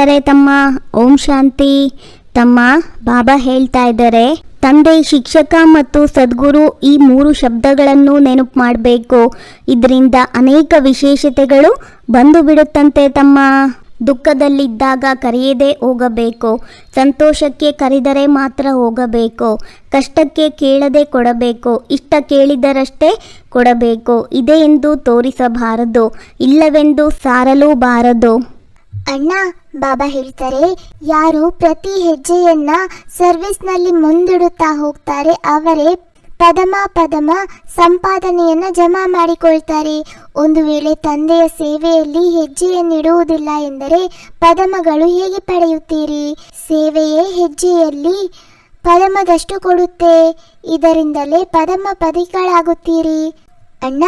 ಆತ್ಮೀಯರೇ ತಮ್ಮ. ಓಂ ಶಾಂತಿ. ತಮ್ಮ ಬಾಬಾ ಹೇಳ್ತಾ ಇದ್ದಾರೆ. ತಂದೆ, ಶಿಕ್ಷಕ ಮತ್ತು ಸದ್ಗುರು ಈ ಮೂರು ಶಬ್ದಗಳನ್ನು ನೆನಪು ಮಾಡಬೇಕು. ಇದರಿಂದ ಅನೇಕ ವಿಶೇಷತೆಗಳು ಬಂದು ಬಿಡುತ್ತಂತೆ ತಮ್ಮ. ದುಃಖದಲ್ಲಿದ್ದಾಗ ಕರೆಯದೇ ಹೋಗಬೇಕು. ಸಂತೋಷಕ್ಕೆ ಕರೆದರೆ ಮಾತ್ರ ಹೋಗಬೇಕು. ಕಷ್ಟಕ್ಕೆ ಕೇಳದೆ ಕೊಡಬೇಕು. ಇಷ್ಟ ಕೇಳಿದರಷ್ಟೇ ಕೊಡಬೇಕು. ಇದೆ ಎಂದು ತೋರಿಸಬಾರದು. ಇಲ್ಲವೆಂದು ಸಾರಲೂಬಾರದು. ಅಣ್ಣ, ಬಾಬಾ ಹೇಳ್ತಾರೆ, ಯಾರು ಪ್ರತಿ ಹೆಜ್ಜೆಯನ್ನ ಸರ್ವಿಸ್ನಲ್ಲಿ ಮುಂದಿಡುತ್ತಾ ಹೋಗ್ತಾರೆ, ಅವರೇ ಪದಮ ಪದಮ ಸಂಪಾದನೆಯನ್ನ ಜಮಾ ಮಾಡಿಕೊಳ್ತಾರೆ. ಒಂದು ವೇಳೆ ತಂದೆಯ ಸೇವೆಯಲ್ಲಿ ಹೆಜ್ಜೆಯನ್ನಿಡುವುದಿಲ್ಲ ಎಂದರೆ ಪದಮಗಳು ಹೇಗೆ ಪಡೆಯುತ್ತೀರಿ? ಸೇವೆಯೇ ಹೆಜ್ಜೆಯಲ್ಲಿ ಪದಮದಷ್ಟು ಕೊಡುತ್ತೆ, ಇದರಿಂದಲೇ ಪದಮ ಪದಿಗಳಾಗುತ್ತೀರಿ. ಅಣ್ಣ,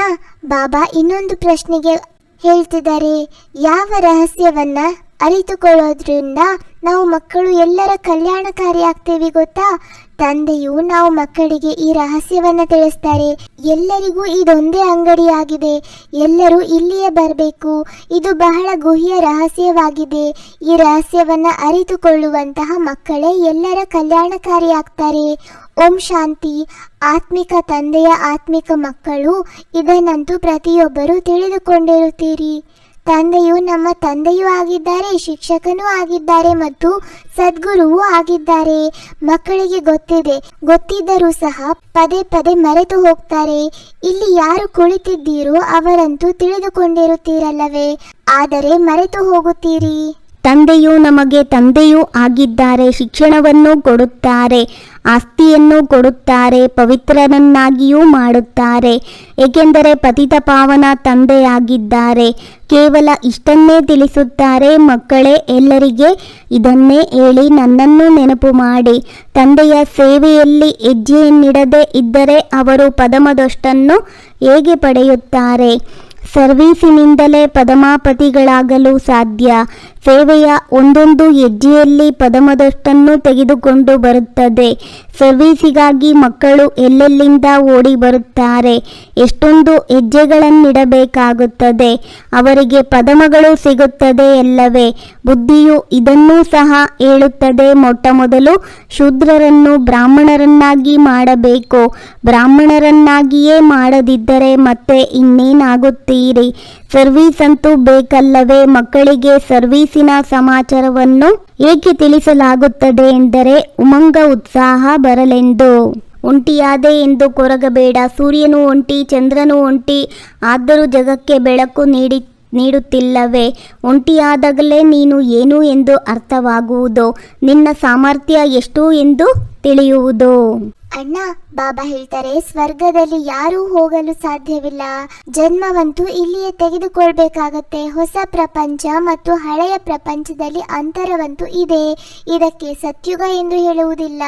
ಬಾಬಾ ಇನ್ನೊಂದು ಪ್ರಶ್ನೆಗೆ ಹೇಳ್ತಿದ್ದಾರೆ, ಯಾವ ರಹಸ್ಯವನ್ನ ಅರಿತುಕೊಳ್ಳೋದ್ರಿಂದ ನಾವು ಮಕ್ಕಳು ಎಲ್ಲರ ಕಲ್ಯಾಣಕಾರಿ ಆಗ್ತೇವೆ ಗೊತ್ತಾ? ತಂದೆಯು ನಾವು ಮಕ್ಕಳಿಗೆ ಈ ರಹಸ್ಯವನ್ನ ತಿಳಿಸ್ತಾರೆ. ಎಲ್ಲರಿಗೂ ಇದೊಂದೇ ಅಂಗಡಿಯಾಗಿದೆ. ಎಲ್ಲರೂ ಇಲ್ಲಿಯೇ ಬರಬೇಕು. ಇದು ಬಹಳ ಗುಹ್ಯ ರಹಸ್ಯವಾಗಿದೆ. ಈ ರಹಸ್ಯವನ್ನ ಅರಿತುಕೊಳ್ಳುವಂತಹ ಮಕ್ಕಳೇ ಎಲ್ಲರ ಕಲ್ಯಾಣಕಾರಿ ಆಗ್ತಾರೆ. ಓಂ ಶಾಂತಿ. ಆತ್ಮಿಕ ತಂದೆಯ ಆತ್ಮಿಕ ಮಕ್ಕಳು, ಇದನ್ನಂತೂ ಪ್ರತಿಯೊಬ್ಬರೂ ತಿಳಿದುಕೊಂಡಿರುತ್ತೀರಿ. ತಂದೆಯು ನಮ್ಮ ತಂದೆಯೂ ಆಗಿದ್ದಾರೆ, ಶಿಕ್ಷಕನೂ ಆಗಿದ್ದಾರೆ ಮತ್ತು ಸದ್ಗುರುವೂ ಆಗಿದ್ದಾರೆ. ಮಕ್ಕಳಿಗೆ ಗೊತ್ತಿದೆ, ಗೊತ್ತಿದ್ದರೂ ಸಹ ಪದೇ ಪದೇ ಮರೆತು ಹೋಗ್ತಾರೆ. ಇಲ್ಲಿ ಯಾರು ಕುಳಿತಿದ್ದೀರೋ ಅವರಂತೂ ತಿಳಿದುಕೊಂಡಿರುತ್ತೀರಲ್ಲವೇ. ಆದರೆ ಮರೆತು ಹೋಗುತ್ತೀರಿ. ತಂದೆಯು ನಮಗೆ ತಂದೆಯೂ ಆಗಿದ್ದಾರೆ, ಶಿಕ್ಷಣವನ್ನು ಕೊಡುತ್ತಾರೆ, ಆಸ್ತಿಯನ್ನು ಕೊಡುತ್ತಾರೆ ಪವಿತ್ರನನ್ನಾಗಿಯೂ ಮಾಡುತ್ತಾರೆ. ಏಕೆಂದರೆ ಪತಿತ ಪಾವನ ತಂದೆಯಾಗಿದ್ದಾರೆ. ಕೇವಲ ಇಷ್ಟನ್ನೇ ತಿಳಿಸುತ್ತಾರೆ. ಮಕ್ಕಳೇ, ಎಲ್ಲರಿಗೆ ಇದನ್ನೇ ಹೇಳಿ ನನ್ನನ್ನು ನೆನಪು ಮಾಡಿ. ತಂದೆಯ ಸೇವೆಯಲ್ಲಿ ಹೆಜ್ಜೆಯನ್ನಿಡದೆ ಇದ್ದರೆ ಅವರು ಪದಮದಷ್ಟನ್ನು ಹೇಗೆ ಪಡೆಯುತ್ತಾರೆ? ಸರ್ವೀಸಿನಿಂದಲೇ ಪದಮಾಪತಿಗಳಾಗಲು ಸಾಧ್ಯ. ಸೇವೆಯ ಒಂದೊಂದು ಹೆಜ್ಜೆಯಲ್ಲಿ ಪದಮದಷ್ಟನ್ನು ತೆಗೆದುಕೊಂಡು ಬರುತ್ತದೆ. ಸರ್ವೀಸಿಗಾಗಿ ಮಕ್ಕಳು ಎಲ್ಲೆಲ್ಲಿಂದ ಓಡಿ ಬರುತ್ತಾರೆ? ಎಷ್ಟೊಂದು ಹೆಜ್ಜೆಗಳನ್ನಿಡಬೇಕಾಗುತ್ತದೆ. ಅವರಿಗೆ ಪದಮಗಳು ಸಿಗುತ್ತದೆ ಎಲ್ಲವೇ ಬುದ್ಧಿಯು ಇದನ್ನೂ ಸಹ ಹೇಳುತ್ತದೆ. ಮೊಟ್ಟ ಮೊದಲು ಶೂದ್ರರನ್ನು ಬ್ರಾಹ್ಮಣರನ್ನಾಗಿ ಮಾಡಬೇಕು. ಬ್ರಾಹ್ಮಣರನ್ನಾಗಿಯೇ ಮಾಡದಿದ್ದರೆ ಮತ್ತೆ ಇನ್ನೇನಾಗುತ್ತೀರಿ? ಸರ್ವೀಸ್ ಅಂತೂ ಬೇಕಲ್ಲವೇ? ಮಕ್ಕಳಿಗೆ ಸರ್ವೀಸಿನ ಸಮಾಚಾರವನ್ನು ಏಕೆ ತಿಳಿಸಲಾಗುತ್ತದೆ ಎಂದರೆ ಉಮಂಗ ಉತ್ಸಾಹ ಬರಲೆಂದು. ಒಂಟಿಯಾದೆ ಎಂದು ಕೊರಗಬೇಡ. ಸೂರ್ಯನು ಒಂಟಿ, ಚಂದ್ರನು ಒಂಟಿ, ಆದರೂ ಜಗಕ್ಕೆ ಬೆಳಕು ನೀಡಿ, ನೀಡುತ್ತಿಲ್ಲವೇ? ಒಂಟಿಯಾದಾಗಲೇ ನೀನು ಏನು ಎಂದು ಅರ್ಥವಾಗುವುದು? ನಿನ್ನ ಸಾಮರ್ಥ್ಯ ಎಷ್ಟು ಎಂದು ತಿಳಿಯುವುದು? ಅಣ್ಣ ಬಾಬಾ ಹೇಳ್ತಾರೆ, ಸ್ವರ್ಗದಲ್ಲಿ ಯಾರೂ ಹೋಗಲು ಸಾಧ್ಯವಿಲ್ಲ. ಜನ್ಮವಂತೂ ಇಲ್ಲಿಯೇ ತೆಗೆದುಕೊಳ್ಬೇಕಾಗತ್ತೆ. ಹೊಸ ಪ್ರಪಂಚ ಮತ್ತು ಹಳೆಯ ಪ್ರಪಂಚದಲ್ಲಿ ಅಂತರವಂತೂ ಇದೆ. ಇದಕ್ಕೆ ಸತ್ಯುಗ ಎಂದು ಹೇಳುವುದಿಲ್ಲ.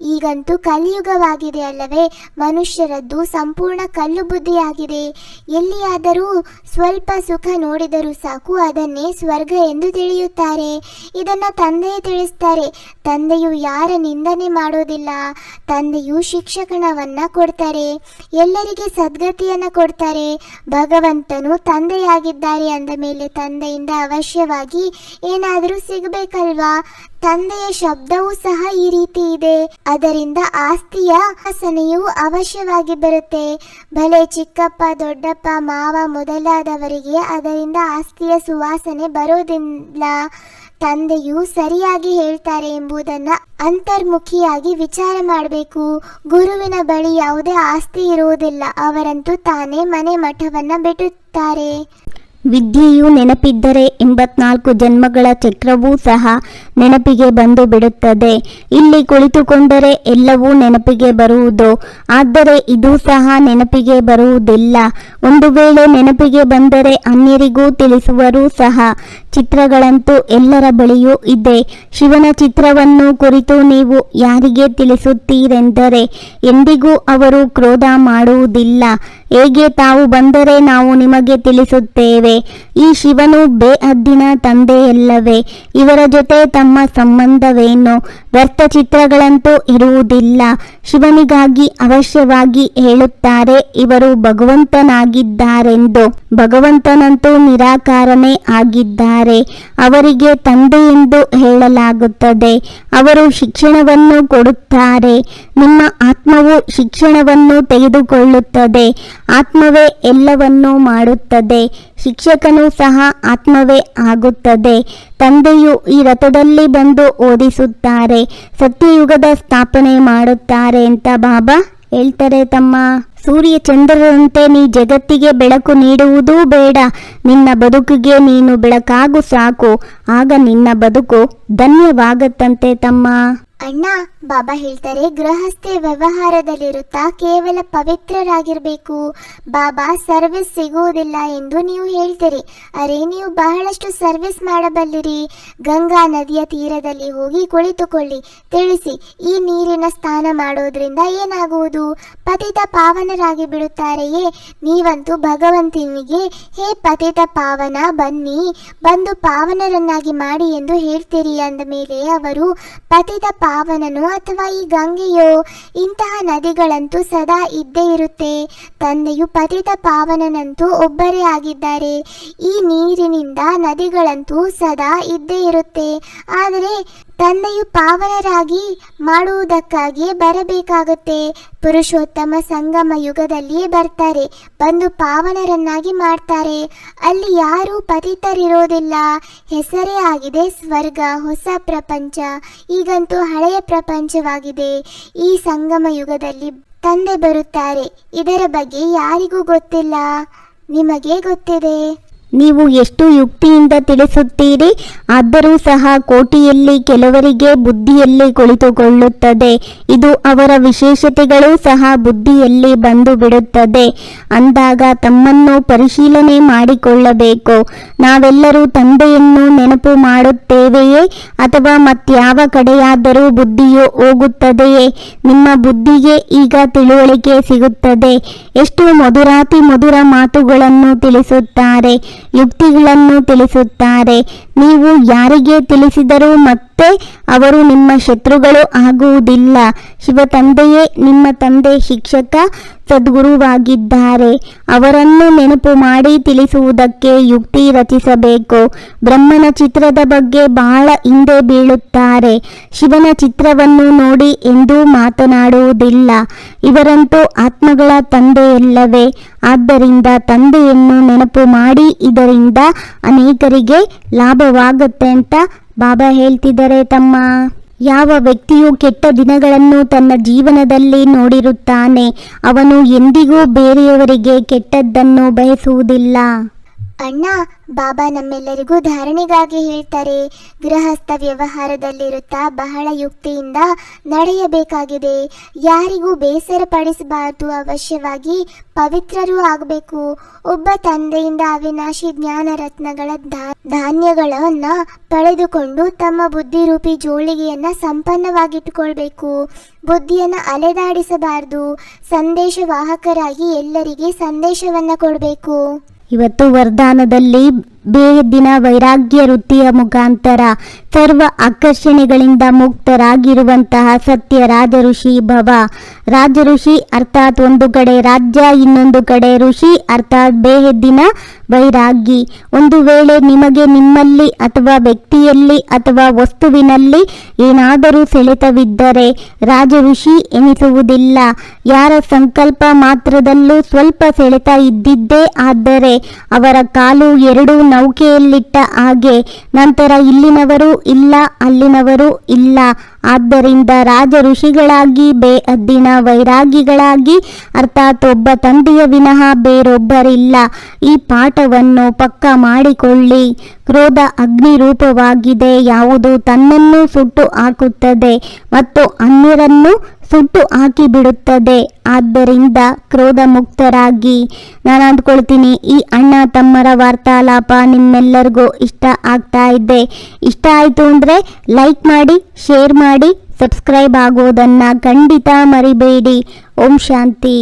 ಈಗಂತೂ ಕಲಿಯುಗವಾಗಿದೆ ಅಲ್ಲವೇ? ಮನುಷ್ಯರದ್ದು ಸಂಪೂರ್ಣ ಕಲ್ಲು ಬುದ್ಧಿಯಾಗಿದೆ. ಎಲ್ಲಿಯಾದರೂ ಸ್ವಲ್ಪ ಸುಖ ನೋಡಿದರೂ ಸಾಕು, ಅದನ್ನೇ ಸ್ವರ್ಗ ಎಂದು ತಿಳಿಯುತ್ತಾರೆ. ಇದನ್ನ ತಂದೆಯೇ ತಿಳಿಸ್ತಾರೆ. ತಂದೆಯು ಯಾರ ನಿಂದನೆ ಮಾಡೋದಿಲ್ಲ. ತಂದೆಯು ಶಿಕ್ಷಕಣವನ್ನ ಕೊಡ್ತಾರೆ. ಎಲ್ಲರಿಗೆ ಸದ್ಗತಿಯನ್ನ ಕೊಡ್ತಾರೆ. ಭಗವಂತನು ತಂದೆಯಾಗಿದ್ದಾರೆ ಅಂದ ಮೇಲೆ ತಂದೆಯಿಂದ ಅವಶ್ಯವಾಗಿ ಏನಾದರೂ ಸಿಗಬೇಕಲ್ವಾ? ತಂದೆಯ ಶಬ್ದವೂ ಸಹ ಈ ರೀತಿ ಇದೆ. ಅದರಿಂದ ಆಸ್ತಿಯ ವಾಸನೆಯು ಅವಶ್ಯವಾಗಿ ಬರುತ್ತೆ. ಭಲೆ ಚಿಕ್ಕಪ್ಪ, ದೊಡ್ಡಪ್ಪ, ಮಾವ ಮೊದಲಾದವರಿಗೆ ಅದರಿಂದ ಆಸ್ತಿಯ ಸುವಾಸನೆ ಬರೋದಿಲ್ಲ. ತಂದೆಯು ಸರಿಯಾಗಿ ಹೇಳ್ತಾರೆ ಎಂಬುದನ್ನ ಅಂತರ್ಮುಖಿಯಾಗಿ ವಿಚಾರ ಮಾಡಬೇಕು. ಗುರುವಿನ ಬಳಿ ಯಾವುದೇ ಆಸ್ತಿ ಇರುವುದಿಲ್ಲ. ಅವರಂತೂ ತಾನೇ ಮನೆ ಮಠವನ್ನ ಬಿಡುತ್ತಾರೆ. ವಿದ್ಯೆಯು ನೆನಪಿದ್ದರೆ ಎಂಬತ್ನಾಲ್ಕು ಜನ್ಮಗಳ ಚಕ್ರವೂ ಸಹ ನೆನಪಿಗೆ ಬಂದು ಬಿಡುತ್ತದೆ. ಇಲ್ಲಿ ಕುಳಿತುಕೊಂಡರೆ ಎಲ್ಲವೂ ನೆನಪಿಗೆ ಬರುವುದು. ಆದರೆ ಇದು ಸಹ ನೆನಪಿಗೆ ಬರುವುದಿಲ್ಲ. ಒಂದು ವೇಳೆ ನೆನಪಿಗೆ ಬಂದರೆ ಅನ್ಯರಿಗೂ ತಿಳಿಸುವರು ಸಹ ಚಿತ್ರಗಳಂತೂ ಎಲ್ಲರ ಬಳಿಯೂ ಇದೆ. ಶಿವನ ಚಿತ್ರವನ್ನು ಕುರಿತು ನೀವು ಯಾರಿಗೆ ತಿಳಿಸುತ್ತೀರೆಂದರೆ ಎಂದಿಗೂ ಅವರು ಕ್ರೋಧ ಮಾಡುವುದಿಲ್ಲ. ಹೇಗೆ ತಾವು ಬಂದರೆ ನಾವು ನಿಮಗೆ ತಿಳಿಸುತ್ತೇವೆ. ಈ ಶಿವನು ಬೇಹದ್ದಿನ ತಂದೆಯಲ್ಲವೇ. ಇವರ ಜೊತೆ ತಮ್ಮ ಸಂಬಂಧವೇನು? ವ್ಯರ್ಥ ಚಿತ್ರಗಳಂತೂ ಇರುವುದಿಲ್ಲ. ಶಿವನಿಗಾಗಿ ಅವಶ್ಯವಾಗಿ ಹೇಳುತ್ತಾರೆ, ಇವರು ಭಗವಂತನಾಗಿದ್ದಾರೆಂದು. ಭಗವಂತನಂತೂ ನಿರಾಕಾರನೇ ಆಗಿದ್ದಾರೆ. ಅವರಿಗೆ ತಂದೆ ಎಂದು ಹೇಳಲಾಗುತ್ತದೆ. ಅವರು ಶಿಕ್ಷಣವನ್ನು ಕೊಡುತ್ತಾರೆ. ನಿಮ್ಮ ಆತ್ಮವು ಶಿಕ್ಷಣವನ್ನು ತೆಗೆದುಕೊಳ್ಳುತ್ತದೆ. ಆತ್ಮವೇ ಎಲ್ಲವನ್ನೂ ಮಾಡುತ್ತದೆ. ಶಿಕ್ಷಕನು ಸಹ ಆತ್ಮವೇ ಆಗುತ್ತದೆ. ತಂದೆಯು ಈ ರಥದಲ್ಲಿ ಬಂದು ಓದಿಸುತ್ತಾರೆ. ಸತ್ಯಯುಗದ ಸ್ಥಾಪನೆ ಮಾಡುತ್ತಾರೆ ಅಂತ ಬಾಬಾ ಹೇಳ್ತಾರೆ ತಮ್ಮ. ಸೂರ್ಯ ಚಂದ್ರರಂತೆ ನೀ ಜಗತ್ತಿಗೆ ಬೆಳಕು ನೀಡುವುದೂ ಬೇಡ. ನಿನ್ನ ಬದುಕಿಗೆ ನೀನು ಬೆಳಕಾಗು ಸಾಕು. ಆಗ ನಿನ್ನ ಬದುಕು ಧನ್ಯವಾಗತ್ತಂತೆ ತಮ್ಮ. ಅಣ್ಣ ಬಾಬಾ ಹೇಳ್ತಾರೆ, ಗೃಹಸ್ಥೆ ವ್ಯವಹಾರದಲ್ಲಿರುತ್ತಾ ಕೇವಲ ಪವಿತ್ರರಾಗಿರ್ಬೇಕು. ಬಾಬಾ, ಸರ್ವಿಸ್ ಸಿಗುವುದಿಲ್ಲ ಎಂದು ನೀವು ಹೇಳ್ತೀರಿ. ಅರೆ, ನೀವು ಬಹಳಷ್ಟು ಸರ್ವಿಸ್ ಮಾಡಬಲ್ಲಿರಿ. ಗಂಗಾ ನದಿಯ ತೀರದಲ್ಲಿ ಹೋಗಿ ಕುಳಿತುಕೊಳ್ಳಿ. ತಿಳಿಸಿ, ಈ ನೀರಿನ ಸ್ನಾನ ಮಾಡೋದ್ರಿಂದ ಏನಾಗುವುದು? ಪತಿತ ಪಾವನರಾಗಿ ಬಿಡುತ್ತಾರೆಯೇ? ನೀವಂತೂ ಭಗವಂತನಿಗೆ, ಹೇ ಪತಿತ ಪಾವನ, ಬನ್ನಿ, ಬಂದು ಪಾವನರನ್ನಾಗಿ ಮಾಡಿ ಎಂದು ಹೇಳ್ತೀರಿ ಅಂದ ಮೇಲೆ ಅವರು, ಪತಿತ ಪಾವನನು ಅಥವಾ ಈ ಗಂಗೆಯೋ ಇಂತಹ ನದಿಗಳಂತೂ ಸದಾ ಇದ್ದೇ ಇರುತ್ತೆ. ತಂದೆಯು ಪತಿತ ಪಾವನನಂತೂ ಒಬ್ಬರೇ ಆಗಿದ್ದಾರೆ. ಈ ನೀರಿನಿಂದ ನದಿಗಳಂತೂ ಸದಾ ಇದ್ದೇ ಇರುತ್ತೆ. ಆದರೆ ತಂದೆಯು ಪಾವನರಾಗಿ ಮಾಡುವುದಕ್ಕಾಗಿಯೇ ಬರಬೇಕಾಗುತ್ತೆ. ಪುರುಷೋತ್ತಮ ಸಂಗಮ ಯುಗದಲ್ಲಿಯೇ ಬರ್ತಾರೆ. ಬಂದು ಪಾವನರನ್ನಾಗಿ ಮಾಡ್ತಾರೆ. ಅಲ್ಲಿ ಯಾರೂ ಪತಿತರಿರೋದಿಲ್ಲ. ಹೆಸರೇ ಆಗಿದೆ ಸ್ವರ್ಗ, ಹೊಸ ಪ್ರಪಂಚ. ಈಗಂತೂ ಹಳೆಯ ಪ್ರಪಂಚವಾಗಿದೆ. ಈ ಸಂಗಮ ಯುಗದಲ್ಲಿ ತಂದೆ ಬರುತ್ತಾರೆ. ಇದರ ಬಗ್ಗೆ ಯಾರಿಗೂ ಗೊತ್ತಿಲ್ಲ. ನಿಮಗೆ ಗೊತ್ತಿದೆ. ನೀವು ಎಷ್ಟು ಯುಕ್ತಿಯಿಂದ ತಿಳಿಸುತ್ತೀರಿ, ಆದರೂ ಸಹ ಕೋಟಿಯಲ್ಲಿ ಕೆಲವರಿಗೆ ಬುದ್ಧಿಯಲ್ಲಿ ಕುಳಿತುಕೊಳ್ಳುತ್ತದೆ. ಇದು ಅವರ ವಿಶೇಷತೆಗಳು ಸಹ ಬುದ್ಧಿಯಲ್ಲಿ ಬಂದು ಬಿಡುತ್ತದೆ ಅಂದಾಗ ತಮ್ಮನ್ನು ಪರಿಶೀಲನೆ ಮಾಡಿಕೊಳ್ಳಬೇಕು. ನಾವೆಲ್ಲರೂ ತಂದೆಯನ್ನು ನೆನಪು ಮಾಡುತ್ತೇವೆಯೇ, ಅಥವಾ ಮತ್ಯಾವ ಕಡೆಯಾದರೂ ಬುದ್ಧಿಯು ಹೋಗುತ್ತದೆಯೇ? ನಿಮ್ಮ ಬುದ್ಧಿಗೆ ಈಗ ತಿಳುವಳಿಕೆ ಸಿಗುತ್ತದೆ. ಎಷ್ಟು ಮಧುರಾತಿ ಮಧುರ ಮಾತುಗಳನ್ನು ತಿಳಿಸುತ್ತಾರೆ. ಯುಕ್ತಿಗಳನ್ನು ತಿಳಿಸುತ್ತಾರೆ. ನೀವು ಯಾರಿಗೆ ತಿಳಿಸಿದರೂ ಮತ್ತೆ ಅವರು ನಿಮ್ಮ ಶತ್ರುಗಳು ಆಗುವುದಿಲ್ಲ. ಶಿವ ತಂದೆಯೇ ನಿಮ್ಮ ತಂದೆ ಶಿಕ್ಷಕ, ಸದ್ಗುರುವಾಗಿದ್ದಾರೆ. ಅವರನ್ನು ನೆನಪು ಮಾಡಿ ತಿಳಿಸುವುದಕ್ಕೆ ಯುಕ್ತಿ ರಚಿಸಬೇಕು. ಬ್ರಹ್ಮನ ಚಿತ್ರದ ಬಗ್ಗೆ ಬಹಳ ಹಿಂದೆ ಬೀಳುತ್ತಾರೆ. ಶಿವನ ಚಿತ್ರವನ್ನು ನೋಡಿ ಎಂದೂ ಮಾತನಾಡುವುದಿಲ್ಲ. ಇವರಂತೂ ಆತ್ಮಗಳ ತಂದೆಯಲ್ಲವೇ. ಆದ್ದರಿಂದ ತಂದೆಯನ್ನು ನೆನಪು ಮಾಡಿ ಇದರಿಂದ ಅನೇಕರಿಗೆ ಲಾಭವಾಗುತ್ತೆ ಅಂತ ಬಾಬಾ ಹೇಳ್ತಿದ್ದಾರೆ, ತಮ್ಮ. ಯಾವ ವ್ಯಕ್ತಿಯು ಕೆಟ್ಟ ದಿನಗಳನ್ನು ತನ್ನ ಜೀವನದಲ್ಲಿ ನೋಡಿರುತ್ತಾನೆ, ಅವನು ಎಂದಿಗೂ ಬೇರೆಯವರಿಗೆ ಕೆಟ್ಟದ್ದನ್ನು ಬಯಸುವುದಿಲ್ಲ. ಅಣ್ಣ, ಬಾಬಾ ನಮ್ಮೆಲ್ಲರಿಗೂ ಧಾರಣೆಗಾಗಿ ಹೇಳ್ತಾರೆ, ಗೃಹಸ್ಥ ವ್ಯವಹಾರದಲ್ಲಿರುತ್ತಾ ಬಹಳ ಯುಕ್ತಿಯಿಂದ ನಡೆಯಬೇಕಾಗಿದೆ. ಯಾರಿಗೂ ಬೇಸರ ಪಡಿಸಬಾರದು, ಅವಶ್ಯವಾಗಿ ಪವಿತ್ರರೂ ಆಗಬೇಕು. ಒಬ್ಬ ತಂದೆಯಿಂದ ಅವಿನಾಶಿ ಜ್ಞಾನ ರತ್ನಗಳ ಧಾನ್ಯಗಳನ್ನ ಪಡೆದುಕೊಂಡು ತಮ್ಮ ಬುದ್ಧಿರೂಪಿ ಜೋಳಿಗೆಯನ್ನ ಸಂಪನ್ನವಾಗಿಟ್ಟುಕೊಳ್ಬೇಕು. ಬುದ್ಧಿಯನ್ನ ಅಲೆದಾಡಿಸಬಾರದು. ಸಂದೇಶವಾಹಕರಾಗಿ ಎಲ್ಲರಿಗೆ ಸಂದೇಶವನ್ನ ಕೊಡಬೇಕು. ಇವತ್ತು ವರದಾನದಲ್ಲಿ ಬೇದಿನ ವೈರಾಗ್ಯ ವೃತ್ತಿಯ ಮುಖಾಂತರ ಸರ್ವ ಆಕರ್ಷಣೆಗಳಿಂದ ಮುಕ್ತರಾಗಿರುವಂತಹ ಸತ್ಯ ರಾಜಋಷಿ ಭವ. ರಾಜಋಷಿ ಅರ್ಥಾತ್ ಒಂದು ಕಡೆ ರಾಜ್ಯ, ಇನ್ನೊಂದು ಕಡೆ ಋಷಿ, ಅರ್ಥಾತ್ ಬೇಹದ್ದಿನ ವೈರಾಗಿ ಒಂದು ವೇಳೆ ನಿಮಗೆ ನಿಮ್ಮಲ್ಲಿ ಅಥವಾ ವ್ಯಕ್ತಿಯಲ್ಲಿ ಅಥವಾ ವಸ್ತುವಿನಲ್ಲಿ ಏನಾದರೂ ಸೆಳೆತವಿದ್ದರೆ ರಾಜಋಷಿ ಎನಿಸುವುದಿಲ್ಲ. ಯಾರ ಸಂಕಲ್ಪ ಮಾತ್ರದಲ್ಲೂ ಸ್ವಲ್ಪ ಸೆಳೆತ ಇದ್ದಿದ್ದೇ ಆದರೆ ಅವರ ಕಾಲು ಎರಡು ನೌಕೆಯಲ್ಲಿಟ್ಟ ಹಾಗೆ ನಂತರ ಇಲ್ಲಿನವರು ಇಲ್ಲ ಅಲ್ಲಿನವರು ಇಲ್ಲ. ಆದ್ದರಿಂದ ರಾಜ ಋಷಿಗಳಾಗಿ ಬೇಅದ್ದಿನ ವೈರಾಗಿಗಳಾಗಿ, ಅರ್ಥಾತ್ ಒಬ್ಬ ತಂದೆಯ ವಿನಃ ಬೇರೊಬ್ಬರಿಲ್ಲ. ಈ ಪಾಠವನ್ನು ಪಕ್ಕ ಮಾಡಿಕೊಳ್ಳಿ. ಕ್ರೋಧ ಅಗ್ನಿ ರೂಪವಾಗಿದೆ. ಯಾವುದು ತನ್ನನ್ನು ಸುಟ್ಟು ಹಾಕುತ್ತದೆ ಮತ್ತು ಅನ್ಯರನ್ನು ಸುಟ್ಟು ಹಾಕಿ ಬಿಡುತ್ತದೆ ಆದ್ದರಿಂದ ಕ್ರೋಧ ಮುಕ್ತರಾಗಿ. ನಾನು ಅಂದ್ಕೊಳ್ತೀನಿ, ಈ ಅಣ್ಣ ತಮ್ಮರ ವಾರ್ತಾಲಾಪ ನಿಮ್ಮೆಲ್ಲರಿಗೂ ಇಷ್ಟ ಆಗ್ತಾ ಇದೆ. ಇಷ್ಟ ಆಯಿತು ಅಂದರೆ ಲೈಕ್ ಮಾಡಿ, ಶೇರ್ ಮಾಡಿ ಸಬ್ಸ್ಕ್ರೈಬ್ ಆಗೋದನ್ನು ಖಂಡಿತ ಮರಿಬೇಡಿ. ಓಂ ಶಾಂತಿ.